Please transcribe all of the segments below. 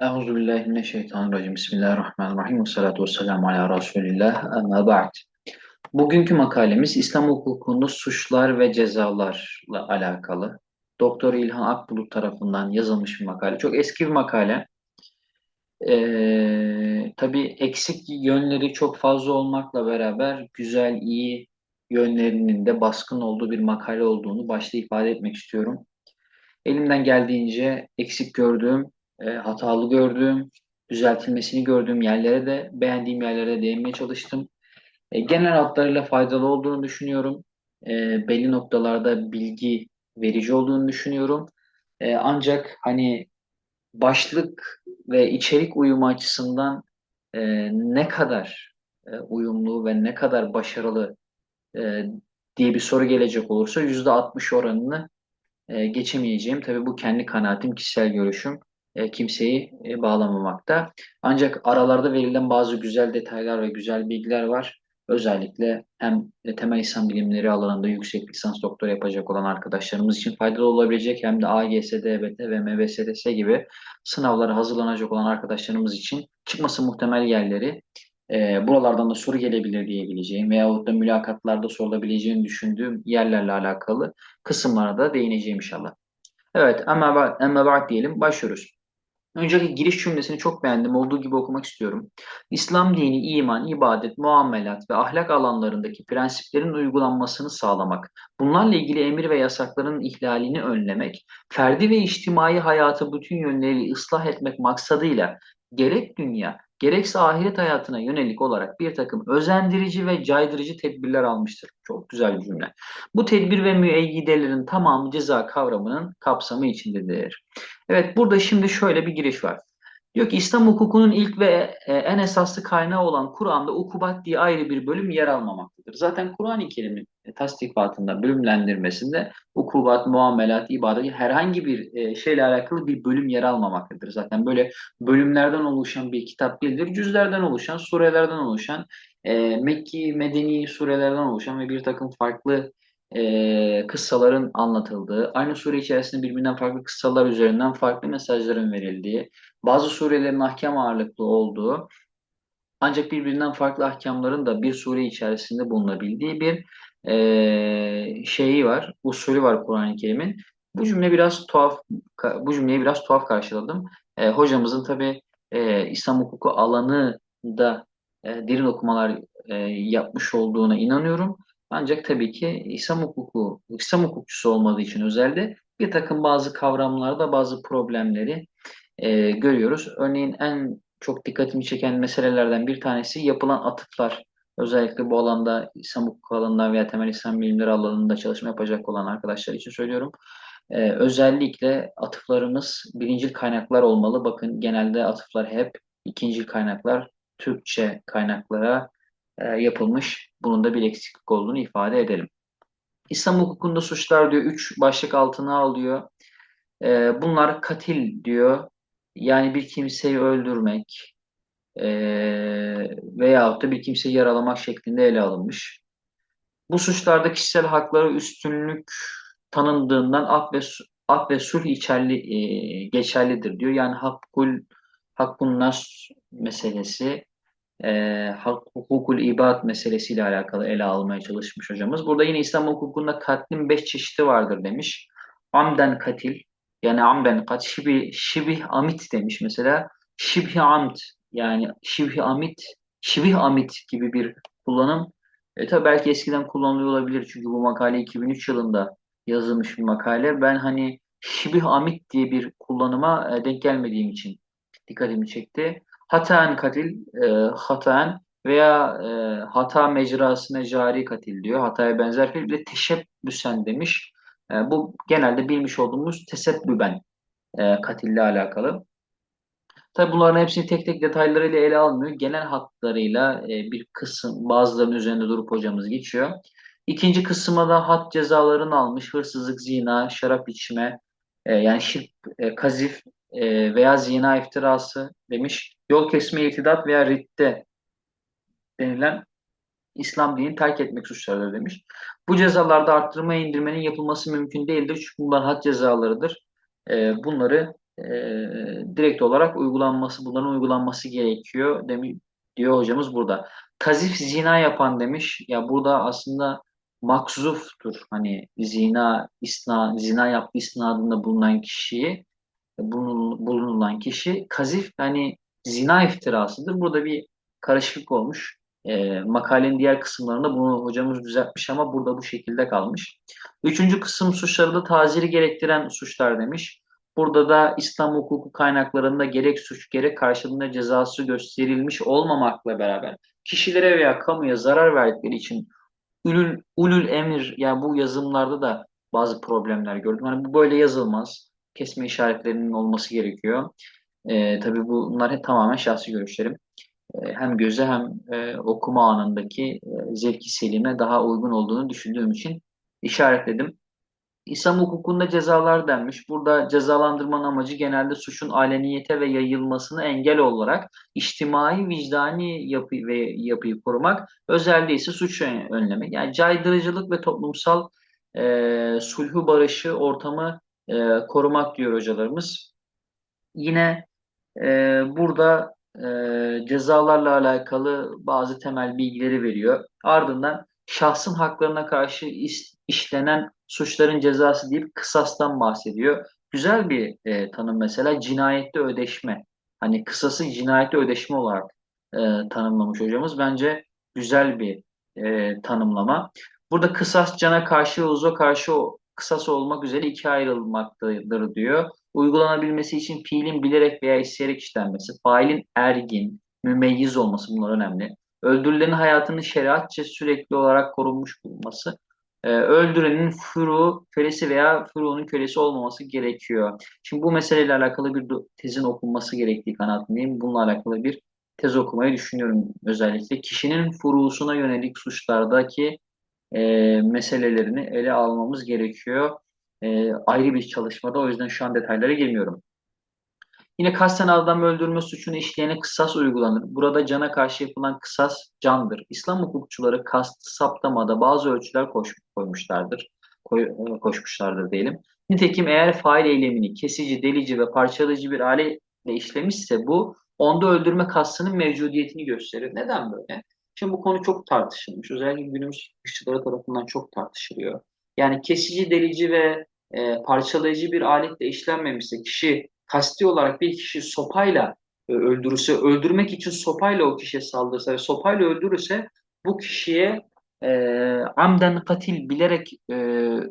Euzubillahimineşşeytanirracim. Bismillahirrahmanirrahim. Ve salatu ve selamu ala Resulillah. Ama ba'd. Bugünkü makalemiz İslam hukukunda suçlar ve cezalarla alakalı. Doktor İlhan Akbulut tarafından yazılmış bir makale. Çok eski bir makale. Ee, tabii eksik yönleri çok fazla olmakla beraber güzel, iyi yönlerinin de baskın olduğu bir makale olduğunu başta ifade etmek istiyorum. Elimden geldiğince eksik gördüğüm, e, hatalı gördüğüm, düzeltilmesini gördüğüm yerlere de beğendiğim yerlere değinmeye çalıştım. E, genel hatlarıyla faydalı olduğunu düşünüyorum. E, belli noktalarda bilgi verici olduğunu düşünüyorum. E, ancak hani başlık ve içerik uyumu açısından e, ne kadar e, uyumlu ve ne kadar başarılı e, diye bir soru gelecek olursa %60 oranını e, geçemeyeceğim. Tabii bu kendi kanaatim, kişisel görüşüm. E, kimseyi e, bağlamamakta. Ancak aralarda verilen bazı güzel detaylar ve güzel bilgiler var. Özellikle hem temel İslam bilimleri alanında yüksek lisans doktora yapacak olan arkadaşlarımız için faydalı olabilecek hem de AGS, DBT ve MBSDS gibi sınavlara hazırlanacak olan arkadaşlarımız için çıkması muhtemel yerleri e, buralardan da soru gelebilir diyebileceğim veyahut da mülakatlarda sorulabileceğini düşündüğüm yerlerle alakalı kısımlara da değineceğim inşallah. Evet, ama ama ba'd diyelim, başlıyoruz. Öncelikle giriş cümlesini çok beğendim. Olduğu gibi okumak istiyorum. İslam dini iman, ibadet, muamelat ve ahlak alanlarındaki prensiplerin uygulanmasını sağlamak, bunlarla ilgili emir ve yasakların ihlalini önlemek, ferdi ve içtimai hayatı bütün yönleriyle ıslah etmek maksadıyla gerek dünya gerekse ahiret hayatına yönelik olarak bir takım özendirici ve caydırıcı tedbirler almıştır. Çok güzel bir cümle. Bu tedbir ve müeyyidelerin tamamı ceza kavramının kapsamı içindedir. Evet burada şimdi şöyle bir giriş var. Diyor ki İslam hukukunun ilk ve e, en esaslı kaynağı olan Kur'an'da ukubat diye ayrı bir bölüm yer almamaktadır. Zaten Kur'an-ı Kerim'in e, tasdikatında, bölümlendirmesinde ukubat, muamelat, ibadet herhangi bir e, şeyle alakalı bir bölüm yer almamaktadır. Zaten böyle bölümlerden oluşan bir kitap değildir. Cüzlerden oluşan, surelerden oluşan, Mekki, Medeni surelerden oluşan ve bir takım farklı e, kıssaların anlatıldığı, aynı sure içerisinde birbirinden farklı kıssalar üzerinden farklı mesajların verildiği, bazı surelerin ahkam ağırlıklı olduğu, ancak birbirinden farklı ahkamların da bir sure içerisinde bulunabildiği bir e, şeyi var, usulü var Kur'an-ı Kerim'in. Bu cümle biraz tuhaf, bu cümleyi biraz tuhaf karşıladım. E, hocamızın tabi e, İslam hukuku alanı da e, derin okumalar e, yapmış olduğuna inanıyorum. Ancak tabii ki İslam hukuku, İslam hukukçusu olmadığı için özelde bir takım bazı kavramlarda bazı problemleri e, görüyoruz. Örneğin en çok dikkatimi çeken meselelerden bir tanesi yapılan atıflar. Özellikle bu alanda İslam hukuku alanında veya temel İslam bilimleri alanında çalışma yapacak olan arkadaşlar için söylüyorum. Ee, özellikle atıflarımız birincil kaynaklar olmalı. Bakın genelde atıflar hep ikincil kaynaklar Türkçe kaynaklara e, yapılmış. Bunun da bir eksiklik olduğunu ifade edelim. İslam hukukunda suçlar diyor üç başlık altına alıyor. E, bunlar katil diyor. Yani bir kimseyi öldürmek e, veyahut da bir kimseyi yaralamak şeklinde ele alınmış. Bu suçlarda kişisel haklara üstünlük tanındığından af ve af ve sulh içerli e, geçerlidir diyor. Yani hakkul hakkun nas meselesi e, hukukul ibad meselesiyle alakalı ele almaya çalışmış hocamız. Burada yine İslam hukukunda katlin beş çeşidi vardır demiş. Amden katil yani amden kat şibi, şibih amit demiş mesela. Şibhi amt yani şibhi amit şibih amit gibi bir kullanım. E, tabi belki eskiden kullanılıyor olabilir çünkü bu makale 2003 yılında yazılmış bir makale. Ben hani şibih amit diye bir kullanıma e, denk gelmediğim için dikkatimi çekti hataen katil, e, hataen veya e, hata mecrasına cari katil diyor. Hataya benzer fiil. Bir de teşebbüsen demiş. E, bu genelde bilmiş olduğumuz tesebbüben e, katille alakalı. Tabi bunların hepsini tek tek detaylarıyla ele almıyor. Genel hatlarıyla e, bir kısım bazılarının üzerinde durup hocamız geçiyor. İkinci kısma da hat cezalarını almış. Hırsızlık, zina, şarap içme, e, yani şirk, e, kazif e, veya zina iftirası demiş yol kesme, irtidat veya ridde denilen İslam dinini terk etmek suçlarıdır demiş. Bu cezalarda arttırma indirmenin yapılması mümkün değildir. Çünkü bunlar had cezalarıdır. E, bunları e, direkt olarak uygulanması, bunların uygulanması gerekiyor demi, diyor hocamız burada. Kazif zina yapan demiş. Ya burada aslında makzuftur. Hani zina, isna, zina yaptığı isnadında bulunan kişiyi bulunulan kişi kazif yani zina iftirasıdır. Burada bir karışıklık olmuş. E, makalenin diğer kısımlarında bunu hocamız düzeltmiş ama burada bu şekilde kalmış. Üçüncü kısım suçları da taziri gerektiren suçlar demiş. Burada da İslam hukuku kaynaklarında gerek suç gerek karşılığında cezası gösterilmiş olmamakla beraber kişilere veya kamuya zarar verdikleri için ulul, ulul emir yani bu yazımlarda da bazı problemler gördüm. Hani bu böyle yazılmaz. Kesme işaretlerinin olması gerekiyor. E, tabii bunlar hep tamamen şahsi görüşlerim. E, hem göze hem e, okuma anındaki e, zevki selime daha uygun olduğunu düşündüğüm için işaretledim. İslam hukukunda cezalar denmiş. Burada cezalandırmanın amacı genelde suçun aleniyete ve yayılmasını engel olarak içtimai vicdani yapı ve yapıyı korumak, özelliği ise suç önlemek. Yani caydırıcılık ve toplumsal e, sulhu barışı ortamı e, korumak diyor hocalarımız. Yine e, burada e, cezalarla alakalı bazı temel bilgileri veriyor. Ardından şahsın haklarına karşı is, işlenen suçların cezası deyip kısastan bahsediyor. Güzel bir e, tanım mesela cinayette ödeşme. Hani kısası cinayette ödeşme olarak e, tanımlamış hocamız. Bence güzel bir e, tanımlama. Burada kısas cana karşı, uza karşı kısas olmak üzere ikiye ayrılmaktadır diyor. Uygulanabilmesi için fiilin bilerek veya isteyerek işlenmesi, failin ergin, mümeyyiz olması bunlar önemli. Öldürülenin hayatının şeriatçe sürekli olarak korunmuş bulunması, e, öldürenin furu, kölesi veya furunun kölesi olmaması gerekiyor. Şimdi bu meseleyle alakalı bir tezin okunması gerektiği kanaatindeyim. Bununla alakalı bir tez okumayı düşünüyorum özellikle. Kişinin furusuna yönelik suçlardaki e, meselelerini ele almamız gerekiyor. E, ayrı bir çalışmada o yüzden şu an detaylara girmiyorum. Yine kasten adam öldürme suçunu işleyene kısas uygulanır. Burada cana karşı yapılan kısas candır. İslam hukukçuları kastı saptamada bazı ölçüler koş, koymuşlardır. Koy, e, koşmuşlardır diyelim. Nitekim eğer fail eylemini kesici, delici ve parçalayıcı bir aletle işlemişse bu onda öldürme kastının mevcudiyetini gösterir. Neden böyle? Şimdi bu konu çok tartışılmış. Özellikle günümüz hukukçuları tarafından çok tartışılıyor. Yani kesici, delici ve e, parçalayıcı bir aletle işlenmemişse kişi kasti olarak bir kişi sopayla e, öldürürse, öldürmek için sopayla o kişiye saldırırsa ve sopayla öldürürse bu kişiye e, amden katil bilerek e,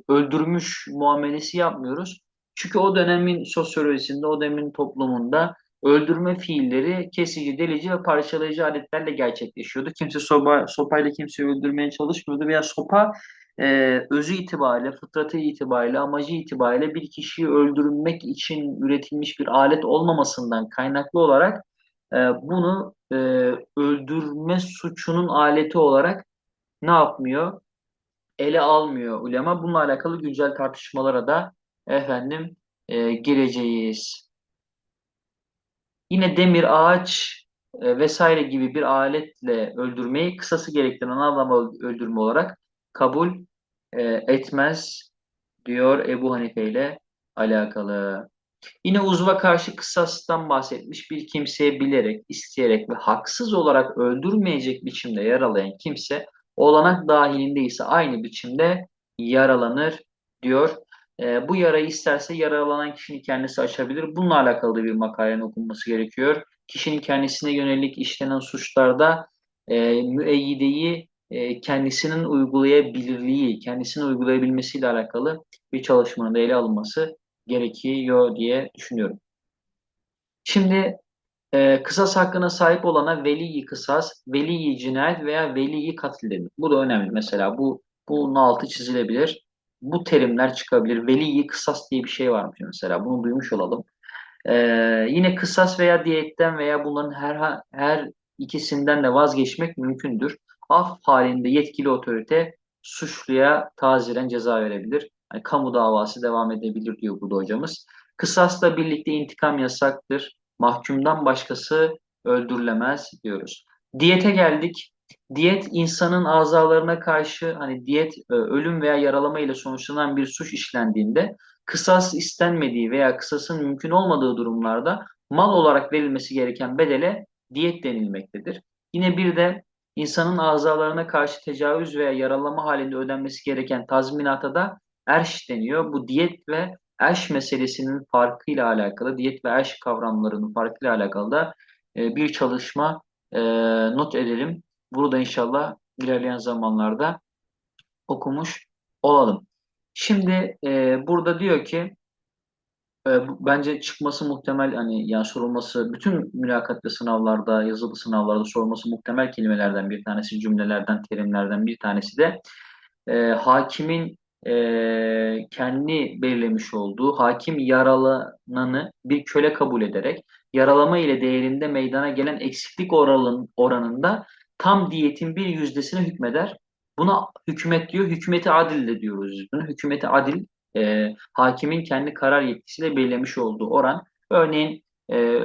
öldürmüş muamelesi yapmıyoruz. Çünkü o dönemin sosyolojisinde, o dönemin toplumunda öldürme fiilleri kesici, delici ve parçalayıcı aletlerle gerçekleşiyordu. Kimse sopa, sopayla kimseyi öldürmeye çalışmıyordu veya sopa e, özü itibariyle, fıtratı itibariyle, amacı itibariyle bir kişiyi öldürmek için üretilmiş bir alet olmamasından kaynaklı olarak e, bunu e, öldürme suçunun aleti olarak ne yapmıyor? Ele almıyor ulema. Bununla alakalı güncel tartışmalara da efendim e, gireceğiz. Yine demir, ağaç e, vesaire gibi bir aletle öldürmeyi kısası gerektiren adamı öldürme olarak kabul e, etmez diyor Ebu Hanife ile alakalı. Yine uzva karşı kısastan bahsetmiş bir kimseye bilerek, isteyerek ve haksız olarak öldürmeyecek biçimde yaralayan kimse olanak dahilinde ise aynı biçimde yaralanır diyor. E, bu yarayı isterse yaralanan kişinin kendisi açabilir. Bununla alakalı bir makalenin okunması gerekiyor. Kişinin kendisine yönelik işlenen suçlarda e, müeyyideyi e, kendisinin uygulayabilirliği, kendisinin uygulayabilmesiyle alakalı bir çalışmanın da ele alınması gerekiyor diye düşünüyorum. Şimdi e, kısas hakkına sahip olana veli kısas, veli cinayet veya veli katil denir. Bu da önemli mesela. Bu bunun altı çizilebilir. Bu terimler çıkabilir. Veli kısas diye bir şey varmış mesela. Bunu duymuş olalım. E, yine kısas veya diyetten veya bunların her her ikisinden de vazgeçmek mümkündür af halinde yetkili otorite suçluya taziren ceza verebilir. Yani kamu davası devam edebilir diyor burada hocamız. Kısasla birlikte intikam yasaktır. Mahkumdan başkası öldürülemez diyoruz. Diyete geldik. Diyet insanın azalarına karşı hani diyet e, ölüm veya yaralama ile sonuçlanan bir suç işlendiğinde kısas istenmediği veya kısasın mümkün olmadığı durumlarda mal olarak verilmesi gereken bedele diyet denilmektedir. Yine bir de insanın azalarına karşı tecavüz veya yaralama halinde ödenmesi gereken tazminata da erş deniyor. Bu diyet ve erş meselesinin farkıyla alakalı, diyet ve erş kavramlarının farkıyla alakalı da e, bir çalışma e, not edelim. Bunu da inşallah ilerleyen zamanlarda okumuş olalım. Şimdi e, burada diyor ki e, bence çıkması muhtemel hani yani sorulması bütün mülakat ve sınavlarda yazılı sınavlarda sorulması muhtemel kelimelerden bir tanesi cümlelerden terimlerden bir tanesi de e, hakimin e, kendi belirlemiş olduğu hakim yaralananı bir köle kabul ederek yaralama ile değerinde meydana gelen eksiklik oranın, oranında tam diyetin bir yüzdesine hükmeder. Buna hükmet diyor. Hükmeti adil de diyoruz biz bunu. Hükmeti adil e, hakimin kendi karar yetkisiyle belirlemiş olduğu oran. Örneğin e,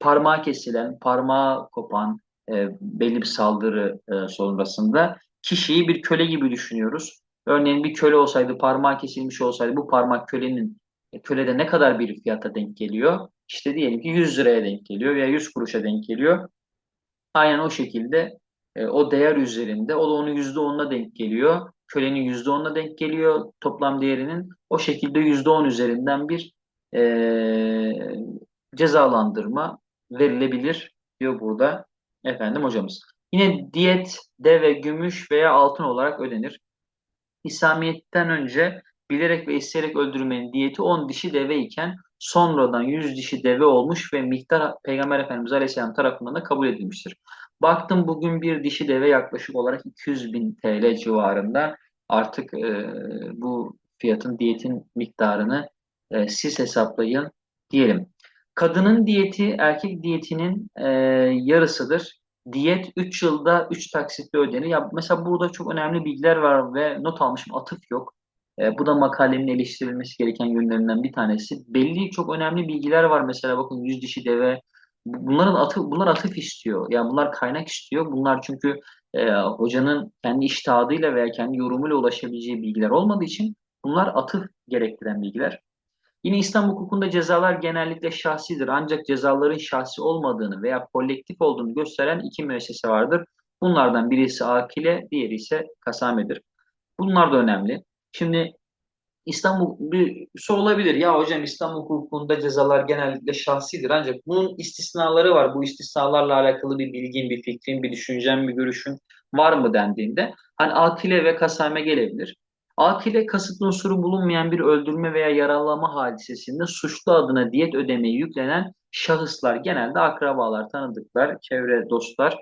parmağı kesilen, parmağı kopan e, belli bir saldırı e, sonrasında kişiyi bir köle gibi düşünüyoruz. Örneğin bir köle olsaydı, parmağı kesilmiş olsaydı bu parmak kölenin e, kölede ne kadar bir fiyata denk geliyor? İşte diyelim ki 100 liraya denk geliyor veya 100 kuruşa denk geliyor. Aynen o şekilde e, o değer üzerinde o da onun %10'una denk geliyor. Kölenin %10'una denk geliyor toplam değerinin. O şekilde %10 üzerinden bir e, cezalandırma verilebilir diyor burada efendim hocamız. Yine diyet deve, gümüş veya altın olarak ödenir. İslamiyet'ten önce bilerek ve isteyerek öldürmenin diyeti 10 dişi deve iken sonradan 100 dişi deve olmuş ve miktar Peygamber Efendimiz Aleyhisselam tarafından da kabul edilmiştir. Baktım bugün bir dişi deve yaklaşık olarak 200 bin TL civarında. Artık e, bu fiyatın diyetin miktarını e, siz hesaplayın diyelim. Kadının diyeti erkek diyetinin e, yarısıdır. Diyet 3 yılda 3 taksitle ödenir. Ya mesela burada çok önemli bilgiler var ve not almışım atıf yok. E, bu da makalemin eleştirilmesi gereken yönlerinden bir tanesi. Belli çok önemli bilgiler var mesela bakın yüz dişi deve. Bunların atıf, bunlar atıf istiyor. Yani bunlar kaynak istiyor. Bunlar çünkü e, hocanın kendi iştihadıyla veya kendi yorumuyla ulaşabileceği bilgiler olmadığı için bunlar atıf gerektiren bilgiler. Yine İslam hukukunda cezalar genellikle şahsidir. Ancak cezaların şahsi olmadığını veya kolektif olduğunu gösteren iki müessese vardır. Bunlardan birisi akile, diğeri ise kasamedir. Bunlar da önemli. Şimdi İslam bir soru olabilir. Ya hocam İslam hukukunda cezalar genellikle şahsidir. Ancak bunun istisnaları var. Bu istisnalarla alakalı bir bilgin, bir fikrin, bir düşüncen, bir görüşün var mı dendiğinde hani akile ve kasame gelebilir. Akile kasıtlı unsuru bulunmayan bir öldürme veya yaralama hadisesinde suçlu adına diyet ödemeyi yüklenen şahıslar genelde akrabalar, tanıdıklar, çevre, dostlar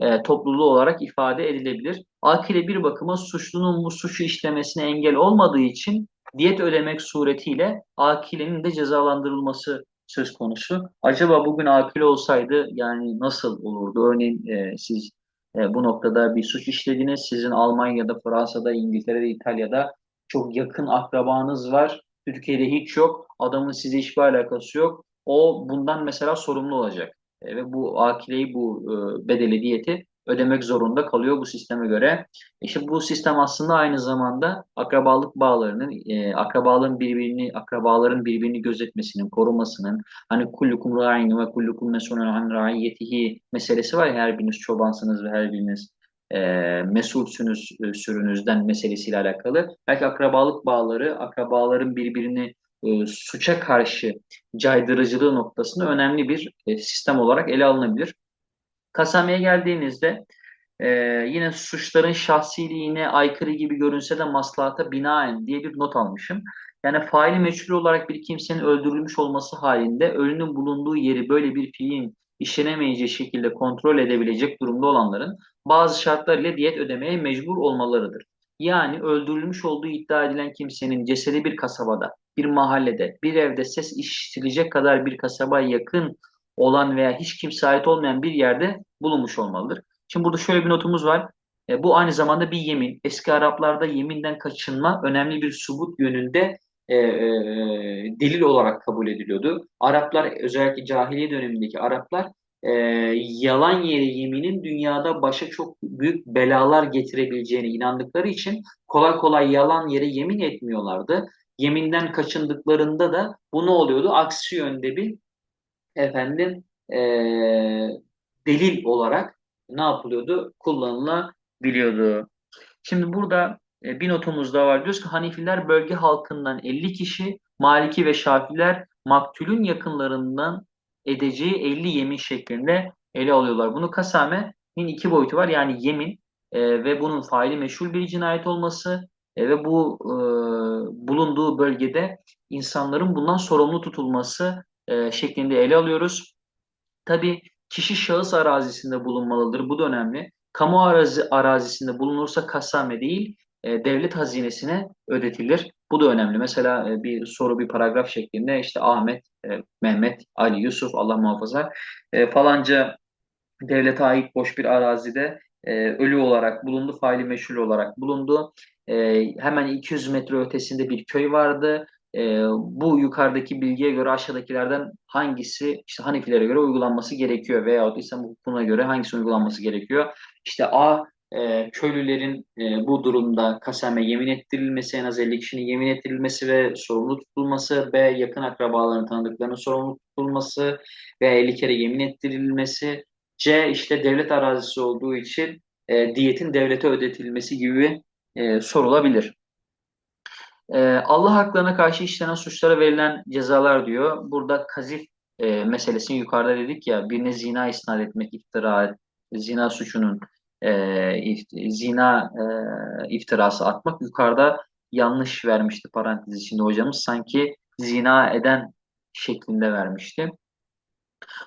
e, topluluğu olarak ifade edilebilir. Akile bir bakıma suçlunun bu suçu işlemesine engel olmadığı için diyet ödemek suretiyle akilenin de cezalandırılması söz konusu. Acaba bugün akile olsaydı yani nasıl olurdu? Örneğin e, siz e, bu noktada bir suç işlediniz. Sizin Almanya'da, Fransa'da, İngiltere'de, İtalya'da çok yakın akrabanız var. Türkiye'de hiç yok. Adamın size hiçbir alakası yok. O bundan mesela sorumlu olacak. E, ve bu akileyi, bu e, bedeli, diyeti ödemek zorunda kalıyor bu sisteme göre. İşte bu sistem aslında aynı zamanda akrabalık bağlarının, e, akrabalığın birbirini, akrabaların birbirini gözetmesinin, korumasının, hani kullukum ra'in ve kullukum mesulun an ra'iyetihi meselesi var ya her biriniz çobansınız ve her biriniz e, mesulsünüz e, sürünüzden meselesiyle alakalı. Belki akrabalık bağları, akrabaların birbirini e, suça karşı caydırıcılığı noktasında önemli bir e, sistem olarak ele alınabilir. Kasameye geldiğinizde e, yine suçların şahsiliğine aykırı gibi görünse de maslahata binaen diye bir not almışım. Yani faili meçhul olarak bir kimsenin öldürülmüş olması halinde ölünün bulunduğu yeri böyle bir fiilin işlenemeyeceği şekilde kontrol edebilecek durumda olanların bazı şartlar ile diyet ödemeye mecbur olmalarıdır. Yani öldürülmüş olduğu iddia edilen kimsenin cesedi bir kasabada, bir mahallede, bir evde ses işitilecek kadar bir kasabaya yakın olan veya hiç kimse ait olmayan bir yerde bulunmuş olmalıdır. Şimdi burada şöyle bir notumuz var. E, bu aynı zamanda bir yemin. Eski Araplarda yeminden kaçınma önemli bir subut yönünde e, e, delil olarak kabul ediliyordu. Araplar özellikle cahiliye dönemindeki Araplar e, yalan yere yeminin dünyada başa çok büyük belalar getirebileceğine inandıkları için kolay kolay yalan yere yemin etmiyorlardı. Yeminden kaçındıklarında da bu ne oluyordu? Aksi yönde bir efendim e, delil olarak ne yapılıyordu? Kullanılabiliyordu. Şimdi burada e, bir notumuz daha var. Diyoruz ki Hanifiler bölge halkından 50 kişi, Maliki ve Şafiler maktulün yakınlarından edeceği 50 yemin şeklinde ele alıyorlar. Bunu Kasame'nin iki boyutu var. Yani yemin e, ve bunun faili meşhur bir cinayet olması e, ve bu e, bulunduğu bölgede insanların bundan sorumlu tutulması e, şeklinde ele alıyoruz. Tabii kişi şahıs arazisinde bulunmalıdır. Bu da önemli. Kamu arazi, arazisinde bulunursa kasame değil, e, devlet hazinesine ödetilir. Bu da önemli. Mesela e, bir soru, bir paragraf şeklinde işte Ahmet, e, Mehmet, Ali, Yusuf, Allah muhafaza e, falanca devlete ait boş bir arazide e, ölü olarak bulundu, faili meşhur olarak bulundu. E, hemen 200 metre ötesinde bir köy vardı. E, bu yukarıdaki bilgiye göre aşağıdakilerden hangisi işte Hanifilere göre uygulanması gerekiyor veyahut İslam hukukuna göre hangisi uygulanması gerekiyor? İşte A e, köylülerin e, bu durumda kaseme yemin ettirilmesi, en az 50 kişinin yemin ettirilmesi ve sorumlu tutulması, B yakın akrabaların tanıdıklarının sorumlu tutulması ve 50 kere yemin ettirilmesi, C işte devlet arazisi olduğu için e, diyetin devlete ödetilmesi gibi e, sorulabilir. E, Allah haklarına karşı işlenen suçlara verilen cezalar diyor. Burada kazif e, meselesini yukarıda dedik ya birine zina isnat etmek, iftira, zina suçunun e, zina e, iftirası atmak yukarıda yanlış vermişti parantez içinde hocamız. Sanki zina eden şeklinde vermişti.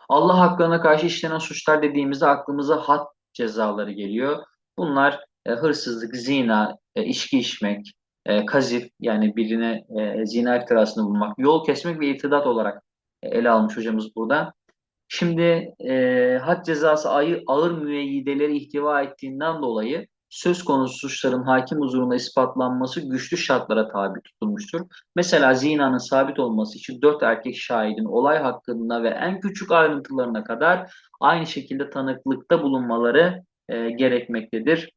Allah haklarına karşı işlenen suçlar dediğimizde aklımıza had cezaları geliyor. Bunlar e, hırsızlık, zina, e, içki içmek, e, kazif yani birine e, zina iftirasını bulmak, yol kesmek ve irtidat olarak ele almış hocamız burada. Şimdi e, had cezası ayı, ağır müeyyideleri ihtiva ettiğinden dolayı söz konusu suçların hakim huzurunda ispatlanması güçlü şartlara tabi tutulmuştur. Mesela zinanın sabit olması için dört erkek şahidin olay hakkında ve en küçük ayrıntılarına kadar aynı şekilde tanıklıkta bulunmaları e, gerekmektedir.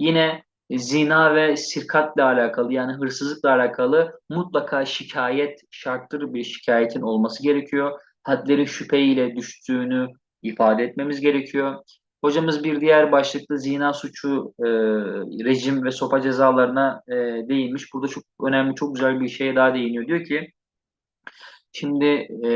Yine zina ve sirkatle alakalı yani hırsızlıkla alakalı mutlaka şikayet şarttır bir şikayetin olması gerekiyor. Hadlerin şüpheyle düştüğünü ifade etmemiz gerekiyor. Hocamız bir diğer başlıklı zina suçu e, rejim ve sopa cezalarına e, değinmiş. Burada çok önemli, çok güzel bir şeye daha değiniyor. Diyor ki, şimdi e,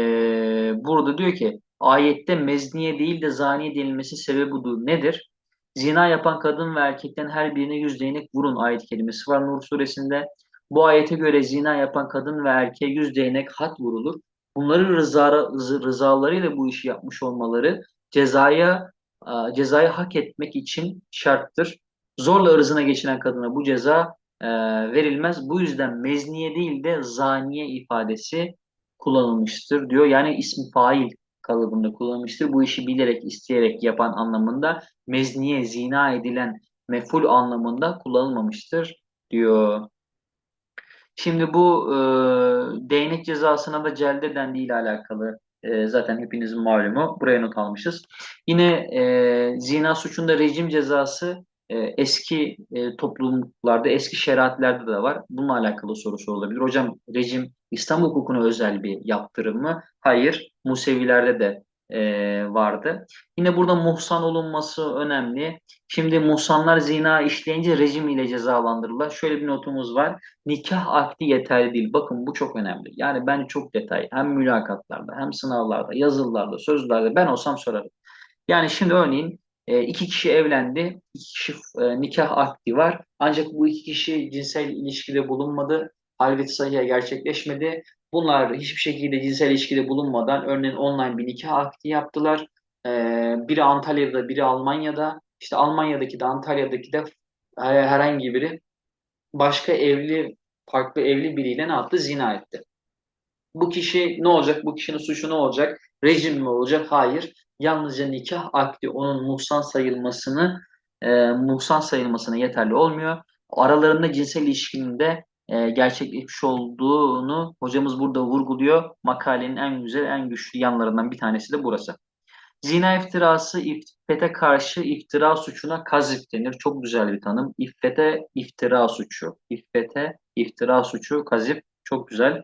burada diyor ki, ayette mezniye değil de zaniye denilmesi sebebi budur. Nedir? Zina yapan kadın ve erkekten her birine yüz değnek vurun ayet kelimesi var Nur suresinde. Bu ayete göre zina yapan kadın ve erkeğe yüz değnek hat vurulur. Bunların rıza, rızalarıyla bu işi yapmış olmaları cezaya cezayı hak etmek için şarttır. Zorla ırzına geçiren kadına bu ceza e, verilmez. Bu yüzden mezniye değil de zaniye ifadesi kullanılmıştır diyor. Yani ismi fail kalıbında kullanılmıştır. Bu işi bilerek, isteyerek yapan anlamında mezniye, zina edilen meful anlamında kullanılmamıştır diyor. Şimdi bu e, değnek cezasına da celde dendiği ile alakalı e, zaten hepinizin malumu. Buraya not almışız. Yine e, zina suçunda rejim cezası e, eski e, toplumlarda, eski şeriatlerde de var. Bununla alakalı soru sorulabilir. Hocam rejim İslam hukukuna özel bir yaptırım mı? Hayır. Musevilerde de e, vardı. Yine burada muhsan olunması önemli. Şimdi muhsanlar zina işleyince rejim ile cezalandırırlar. Şöyle bir notumuz var. Nikah akdi yeterli değil. Bakın bu çok önemli. Yani ben çok detay hem mülakatlarda hem sınavlarda, yazılılarda, sözlerde ben olsam sorarım. Yani şimdi örneğin e, iki kişi evlendi, iki kişi e, nikah akdi var. Ancak bu iki kişi cinsel ilişkide bulunmadı. Halvet sahiye gerçekleşmedi. Bunlar hiçbir şekilde cinsel ilişkide bulunmadan örneğin online bir nikah akdi yaptılar. Ee, biri Antalya'da, biri Almanya'da. İşte Almanya'daki de Antalya'daki de herhangi biri başka evli, farklı evli biriyle ne yaptı? Zina etti. Bu kişi ne olacak? Bu kişinin suçu ne olacak? Rejim mi olacak? Hayır. Yalnızca nikah akdi onun muhsan sayılmasını e, muhsan sayılmasına yeterli olmuyor. Aralarında cinsel ilişkinin de e, gerçekleşmiş olduğunu hocamız burada vurguluyor. Makalenin en güzel, en güçlü yanlarından bir tanesi de burası. Zina iftirası iffete karşı iftira suçuna kazif denir. Çok güzel bir tanım. İffete iftira suçu. İffete iftira suçu kazif. Çok güzel.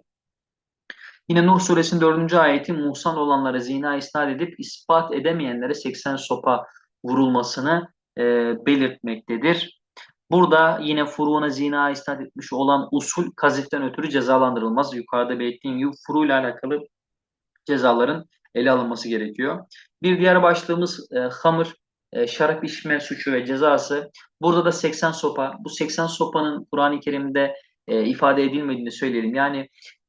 Yine Nur suresinin 4. ayeti muhsan olanlara zina isnat edip ispat edemeyenlere 80 sopa vurulmasını e, belirtmektedir. Burada yine furuğuna zina isnat etmiş olan usul kaziften ötürü cezalandırılmaz. Yukarıda belirttiğim gibi furu ile alakalı cezaların ele alınması gerekiyor. Bir diğer başlığımız e, hamır, e, şarap içme suçu ve cezası. Burada da 80 sopa. Bu 80 sopanın Kur'an-ı Kerim'de e, ifade edilmediğini söyleyelim. Yani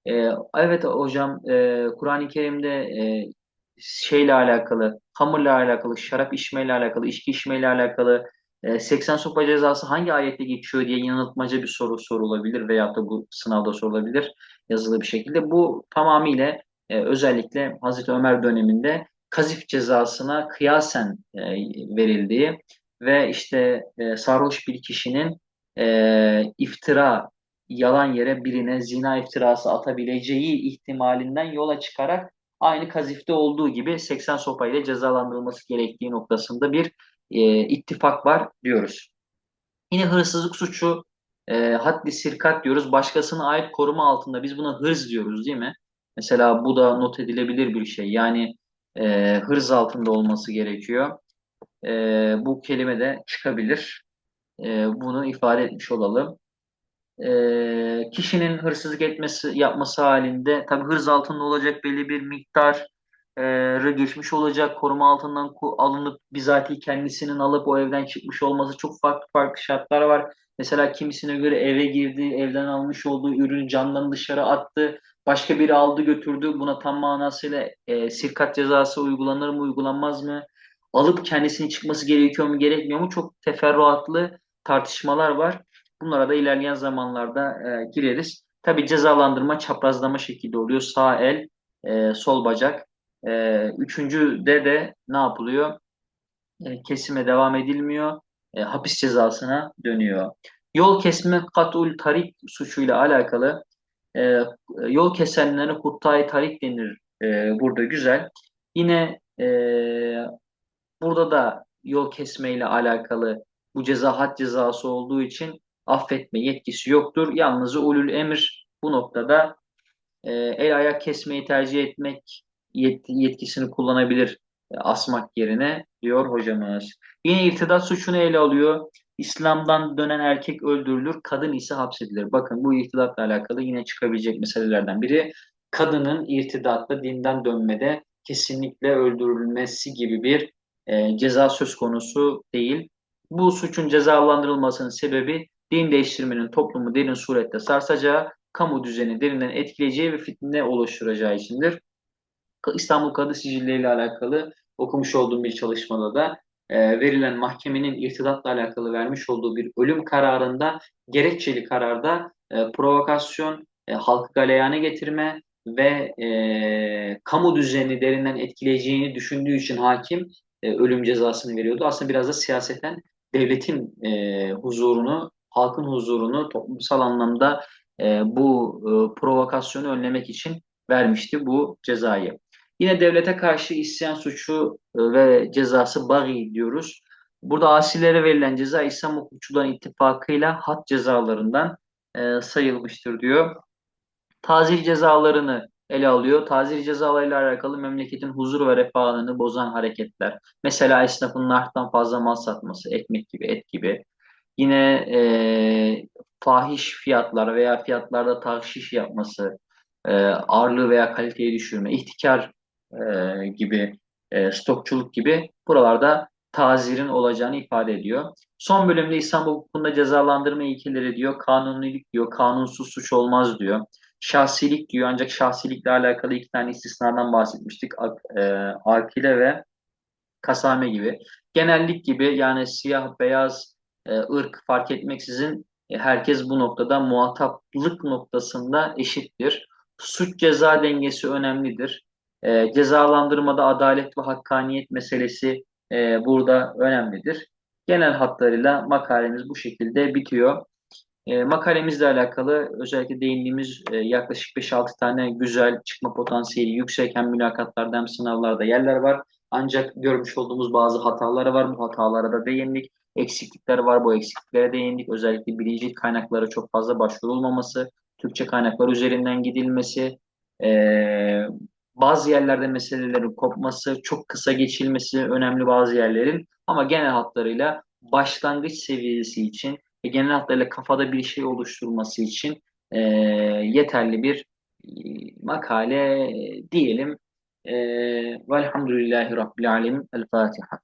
e, evet hocam e, Kur'an-ı Kerim'de e, şeyle alakalı, hamurla alakalı, şarap içmeyle alakalı, içki içmeyle alakalı 80 sopa cezası hangi ayette geçiyor diye yanıltmaca bir soru sorulabilir veyahut da bu sınavda sorulabilir yazılı bir şekilde. Bu tamamıyla e, özellikle Hazreti Ömer döneminde kazif cezasına kıyasen e, verildiği ve işte e, sarhoş bir kişinin iftira, yalan yere birine zina iftirası atabileceği ihtimalinden yola çıkarak aynı kazifte olduğu gibi 80 sopayla cezalandırılması gerektiği noktasında bir e, ittifak var diyoruz. Yine hırsızlık suçu e, haddi sirkat diyoruz. Başkasına ait koruma altında biz buna hırs diyoruz değil mi? Mesela bu da not edilebilir bir şey. Yani e, hırz altında olması gerekiyor. E, bu kelime de çıkabilir. E, bunu ifade etmiş olalım. E, kişinin hırsızlık etmesi yapması halinde tabi hırz altında olacak belli bir miktar geçmiş olacak. Koruma altından alınıp bizatihi kendisinin alıp o evden çıkmış olması çok farklı farklı şartlar var. Mesela kimisine göre eve girdi, evden almış olduğu ürünü camdan dışarı attı. Başka biri aldı götürdü. Buna tam manasıyla e, sirkat cezası uygulanır mı uygulanmaz mı? Alıp kendisini çıkması gerekiyor mu gerekmiyor mu? Çok teferruatlı tartışmalar var. Bunlara da ilerleyen zamanlarda e, gireriz. Tabi cezalandırma çaprazlama şekilde oluyor. Sağ el, e, sol bacak. E, üçüncüde de ne yapılıyor? E, kesime devam edilmiyor. E, hapis cezasına dönüyor. Yol kesme katul tarik suçuyla alakalı e, yol kesenlere huttay tarik denir e, burada güzel. Yine e, burada da yol kesmeyle alakalı bu ceza had cezası olduğu için affetme yetkisi yoktur. Yalnız ulul emir bu noktada e, el ayak kesmeyi tercih etmek yet yetkisini kullanabilir e, asmak yerine diyor hocamız. Yine irtidat suçunu ele alıyor. İslam'dan dönen erkek öldürülür, kadın ise hapsedilir. Bakın bu irtidatla alakalı yine çıkabilecek meselelerden biri kadının irtidatla dinden dönmede kesinlikle öldürülmesi gibi bir e, ceza söz konusu değil. Bu suçun cezalandırılmasının sebebi din değiştirmenin toplumu derin surette sarsacağı, kamu düzeni derinden etkileyeceği ve fitne oluşturacağı içindir. İstanbul Kadı Sicilleri ile alakalı okumuş olduğum bir çalışmada da e, verilen mahkemenin irtidatla alakalı vermiş olduğu bir ölüm kararında gerekçeli kararda e, provokasyon, e, halkı galeyana getirme ve e, kamu düzenini derinden etkileyeceğini düşündüğü için hakim e, ölüm cezasını veriyordu. Aslında biraz da siyaseten devletin e, huzurunu, halkın huzurunu toplumsal anlamda e, bu e, provokasyonu önlemek için vermişti bu cezayı. Yine devlete karşı isyan suçu e, ve cezası bagi diyoruz. Burada asilere verilen ceza İslam hukukçuların ittifakıyla had cezalarından e, sayılmıştır diyor. Tazir cezalarını ele alıyor. Tazir cezalarıyla alakalı memleketin huzur ve refahını bozan hareketler. Mesela esnafın narhtan fazla mal satması, ekmek gibi, et gibi. Yine e, fahiş fiyatlar veya fiyatlarda tahşiş yapması, e, ağırlığı veya kaliteyi düşürme, ihtikar e, gibi, e, stokçuluk gibi buralarda tazirin olacağını ifade ediyor. Son bölümde İstanbul hukukunda cezalandırma ilkeleri diyor, kanunilik diyor, kanunsuz suç olmaz diyor. Şahsilik diyor ancak şahsilikle alakalı iki tane istisnadan bahsetmiştik. E, arkile ve kasame gibi. Genellik gibi yani siyah, beyaz, e, ırk fark etmeksizin e, herkes bu noktada muhataplık noktasında eşittir. Suç ceza dengesi önemlidir. E, cezalandırmada adalet ve hakkaniyet meselesi e, burada önemlidir. Genel hatlarıyla makalemiz bu şekilde bitiyor. E, makalemizle alakalı özellikle değindiğimiz e, yaklaşık 5-6 tane güzel çıkma potansiyeli yüksek hem mülakatlarda hem sınavlarda yerler var. Ancak görmüş olduğumuz bazı hataları var. Bu hatalara da değindik. Eksiklikler var. Bu eksikliklere değindik. Özellikle birinci kaynaklara çok fazla başvurulmaması, Türkçe kaynaklar üzerinden gidilmesi, ee, bazı yerlerde meselelerin kopması, çok kısa geçilmesi önemli bazı yerlerin. Ama genel hatlarıyla başlangıç seviyesi için ve genel hatlarıyla kafada bir şey oluşturması için e, yeterli bir e, makale diyelim. E, velhamdülillahi Rabbil Alemin. El Fatiha.